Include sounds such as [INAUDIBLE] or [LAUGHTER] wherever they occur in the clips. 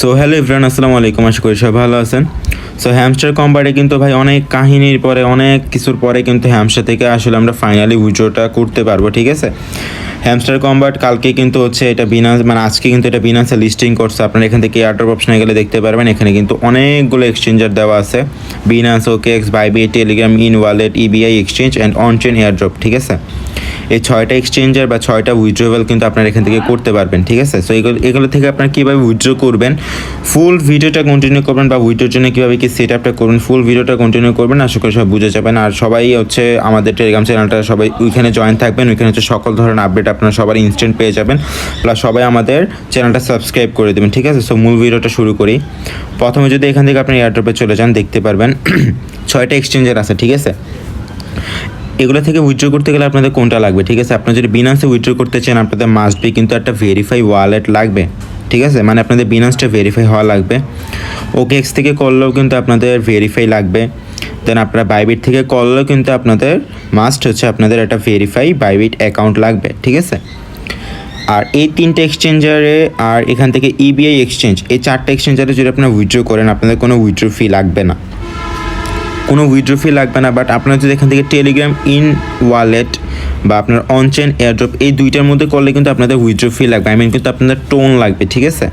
So hello ইফরান আসসালামু আলাইকুম, আশা করি সবাই ভালো আছেন। সো হ্যামস্টার কম্বাটে কিন্তু ভাই অনেক কাহিনীর পরে, অনেক কিছুর পরে কিন্তু হ্যামস্টার থেকে আসলে আমরা ফাইনালি উইড্রোটা করতে পারব, ঠিক আছে? হ্যামস্টার কম্বাট কালকে কিন্তু হচ্ছে এটা বিনান্স মানে আজকে কিন্তু এটা বিনান্সে লিস্টিং করছে। আপনারা এখান থেকে এয়ারড্রপ অপশনে গেলে দেখতে পারবেন। এখানে কিন্তু অনেকগুলো এক্সচেঞ্জার দেওয়া আছে। Binance OKX Bybit Telegram in wallet EBI exchange and on chain airdrop ঠিক আছে? এই ছয়টা এক্সচেঞ্জার বা ছয়টা উইথড্রোয়েবল কিন্তু আপনারা এখান থেকে করতে পারবেন, ঠিক আছে? সো এগুলো এগুলো থেকে আপনারা কীভাবে উইথড্র করবেন? ফুল ভিডিওটা কন্টিনিউ করবেন বা উইথড্রোর জন্য কীভাবে কি সেট আপটা করবেন? ফুল ভিডিওটা কন্টিনিউ করবেন, আশা করি সব বুঝে যাবেন। আর সবাই হচ্ছে আমাদের টেলিগ্রাম চ্যানেলটা সবাই ওইখানে জয়েন থাকবেন। ওইখানে হচ্ছে সকল ধরনের আপডেট আপনারা সবার ইনস্ট্যান্ট পেয়ে যাবেন। প্লাস সবাই আমাদের চ্যানেলটা সাবস্ক্রাইব করে দেবেন, ঠিক আছে? সো মূল ভিডিওটা শুরু করি। প্রথমে যদি এখান থেকে আপনি এয়ারড্রপে চলে যান, দেখতে পারবেন [CLEARS THROAT] ছয়টা এক্সচেঞ্জার আছে, ঠিক আছে? এগুলো থেকে উইথড্র করতে গেলে আপনাদের কোনটা লাগবে, ঠিক আছে? আপনারা যদি বিনান্সে উইথড্র করতে চান, আপনাদের মাস্ট বি কিন্তু একটা ভেরিফাই ওয়ালেট লাগবে, ঠিক আছে? মানে আপনাদের বিনান্সটা ভেরিফাই হওয়া লাগবে। ওকে এক্স থেকে করলেও কিন্তু আপনাদের ভেরিফাই লাগবে। দেন আপনারা বাইবিট থেকে করলেও কিন্তু আপনাদের মাস্ট হচ্ছে আপনাদের একটা ভেরিফাই বাইবিট অ্যাকাউন্ট লাগবে, ঠিক আছে? আর এই তিনটে এক্সচেঞ্জারে আর এখান থেকে ইবিআই এক্সচেঞ্জ এই চারটে এক্সচেঞ্জারে যদি আপনারা উইথড্র করেন, আপনাদের কোনো উইথড্র ফি লাগবে না। কোনো উইথড্র ফি লাগবে না বাট আপনারা যদি এখান থেকে টেলিগ্রাম ইন ওয়ালেট বা আপনার অনচেন এয়ারড্রপ এই দুইটার মধ্যে করলে কিন্তু আপনাদের উইথড্র ফি লাগবে। আই মিন কিন্তু আপনাদের টোন লাগবে, ঠিক আছে?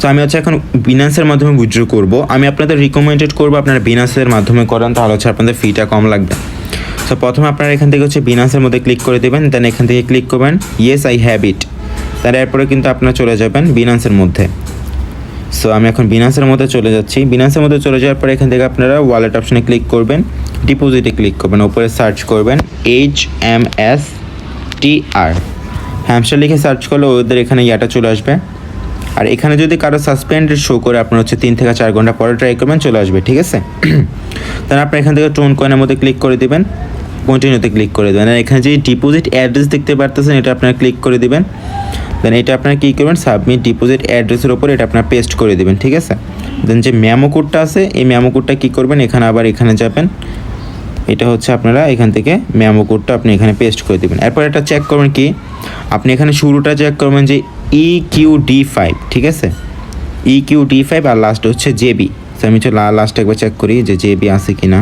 তো আমি হচ্ছে এখন বিনান্সের মাধ্যমে উইথড্র করব। আমি আপনাদের রিকমেন্ডেড করব আপনারা বিনান্সের মাধ্যমে করেন, তাহলে হচ্ছে আপনাদের ফিটা কম লাগবে। সো প্রথমে আপনারা এখান থেকে হচ্ছে বিনান্সের মধ্যে ক্লিক করে দেবেন দেন এখান থেকে ক্লিক করবেন ইয়েস আই হ্যাভ ইট তার এরপরে কিন্তু আপনারা চলে যাবেন বিনান্সের মধ্যে। সো আমি এখন বিনান্সের মধ্যে চলে যাচ্ছি। বিনান্সের মধ্যে চলে যাওয়ার পরে এখান থেকে আপনারা ওয়ালেট অপশনে ক্লিক করবেন ডিপোজিটে ক্লিক করবেন ওপরে সার্চ করবেন H M S T R hamster লিখে সার্চ করলে ওদের এখানে ইয়াটা চলে আসবে। আর এখানে যদি কারও সাসপেন্ডেড শো করে আপনার হচ্ছে তিন থেকে চার ঘণ্টা পরে ট্রাই করবেন, চলে আসবে, ঠিক আছে? [CLEARS THROAT] তাহলে আপনি এখান থেকে টোন কয়েনের মধ্যে ক্লিক করে দিবেন কন্টিনিউতে ক্লিক করে দেবেন। আর এখানে যে ডিপোজিট অ্যাড্রেস দেখতে পারতেছেন, এটা আপনারা ক্লিক করে দেবেন। দেন এটা আপনারা কী করবেন সাবমিট ডিপোজিট অ্যাড্রেসের ওপর এটা আপনারা পেস্ট করে দেবেন, ঠিক আছে? দেন যে ম্যামো কোডটা আছে, এই ম্যামো কোডটা কী করবেন, এখানে আবার এখানে যাবেন। এটা হচ্ছে আপনারা এখান থেকে ম্যামো কোডটা আপনি এখানে পেস্ট করে দেবেন। এরপর এটা চেক করবেন কি, আপনি এখানে শুরুটা চেক করবেন যে ই কিউ ডি ফাইভ ঠিক আছে? ই কিউ ডি ফাইভ আর লাস্ট হচ্ছে জেবি আমি হচ্ছে লাস্ট একবার চেক করি যে জেবি আছে কি না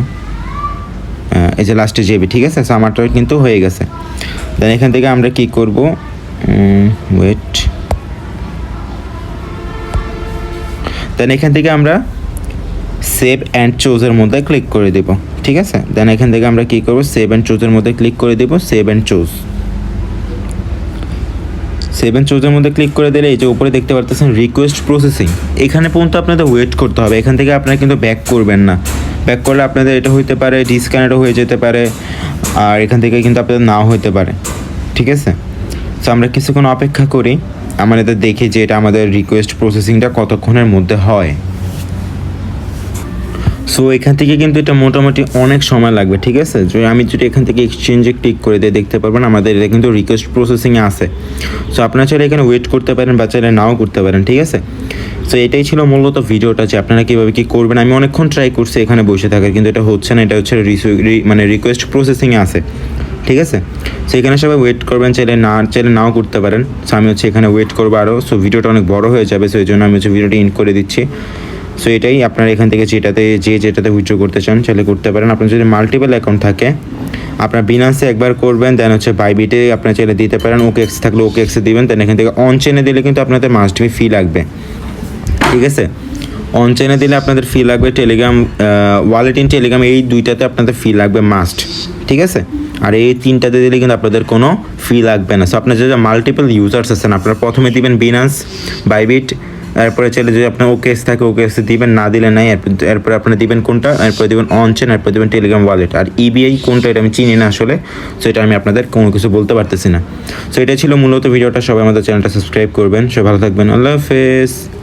এই যে লাস্টে জেবি ঠিক আছে? সো আমারটা কিন্তু হয়ে গেছে। দেন এখান থেকে আমরা কি করব? ওয়েট দেন এখান থেকে আমরা সেভ অ্যান্ড চোজের মধ্যে ক্লিক করে দেব, ঠিক আছে? দেন এখান থেকে আমরা কি করব? সেভ অ্যান্ড চোজের মধ্যে ক্লিক করে দেব সেভ অ্যান্ড চোজ সেভেন চোজের মধ্যে ক্লিক করে দিলে এই যে উপরে দেখতে পারতেছেন রিকোয়েস্ট প্রসেসিং এখানে পর্যন্ত আপনাদের ওয়েট করতে হবে। এখান থেকে আপনারা কিন্তু ব্যাক করবেন না। ব্যাক করলে আপনাদের এটা হইতে পারে ডিসকানেক্টও হয়ে যেতে পারে, আর এখান থেকে কিন্তু আপনাদের নাও হইতে পারে। ঠিক আছে? তো আমরা কিছুক্ষণ অপেক্ষা করি। আমাদের দেখি যে এটা আমাদের রিকোয়েস্ট প্রসেসিংটা কতক্ষণের মধ্যে হয়। সো এখান থেকে কিন্তু এটা মোটামুটি অনেক সময় লাগবে, ঠিক আছে? যদি আমি যদি এখান থেকে এক্সচেঞ্জে ক্লিক করে দিয়ে দেখতে পারবেন, আমাদের এটা কিন্তু রিকোয়েস্ট প্রসেসিংয়ে আছে। সো আপনারা চাইলে এখানে ওয়েট করতে পারেন বা চাইলে নাও করতে পারেন, ঠিক আছে? সো এটাই ছিল মূলত ভিডিওটা যে আপনারা কীভাবে কী করবেন। আমি অনেকক্ষণ ট্রাই করছি এখানে বসে থাকার, কিন্তু এটা হচ্ছে না, এটা হচ্ছে মানে রিকোয়েস্ট প্রসেসিংয়ে আছে, ঠিক আছে? সো এখানে সবাই ওয়েট করবেন, চাইলে না, চাইলে নাও করতে পারেন। সো আমি হচ্ছে এখানে ওয়েট করব আরও সো ভিডিওটা অনেক বড় হয়ে যাবে সো এই জন্য আমি হচ্ছে ভিডিওটা ইন করে দিচ্ছি। সো এটাই আপনারা এখান থেকে যেটাতে, যে যেটাতে উইথড্র করতে চান, চাইলে করতে পারেন। আপনার যদি মাল্টিপল অ্যাকাউন্ট থাকে, আপনার বিনান্সে একবার করবেন দেন হচ্ছে বাইবিটে আপনার চাইলে দিতে পারেন। ওকে এক্স থাকলে ওকে এক্সে দিবেন দেন এখান থেকে অন চেনে দিলে কিন্তু আপনাদের মাস্ট বি ফি লাগবে। ঠিক আছে? অন চেনে দিলে আপনাদের ফি লাগবে টেলিগ্রাম ওয়ালেট ইন টেলিগ্রাম এই দুইটাতে আপনাদের ফি লাগবে মাস্ট ঠিক আছে? আর এই তিনটাতে দিলে কিন্তু আপনাদের কোনো ফি লাগবে না। সো আপনার যে মাল্টিপল ইউজার্স আছেন, আপনারা প্রথমে দিবেন বিনান্স বাইবিট এরপরে চাইলে যদি আপনার ওকেস থাকে ওকে এসে দিবেন, না দিলে নাই, এরপর- আপনি দিবেন কোনটা? এরপরে দিবেন অনচেন এরপর দিবেন টেলিগ্রাম ওয়ালেট আর ইবিআই কোনটা এটা আমি চিনি না আসলে সো এটা আমি আপনাদের কোনো কিছু বলতে পারতেছি না। সো এটা ছিল মূলত ভিডিওটা। সবাই আমাদের চ্যানেলটা সাবস্ক্রাইব করবেন। সবাই ভালো থাকবেন। আল্লাহ হাফেজ।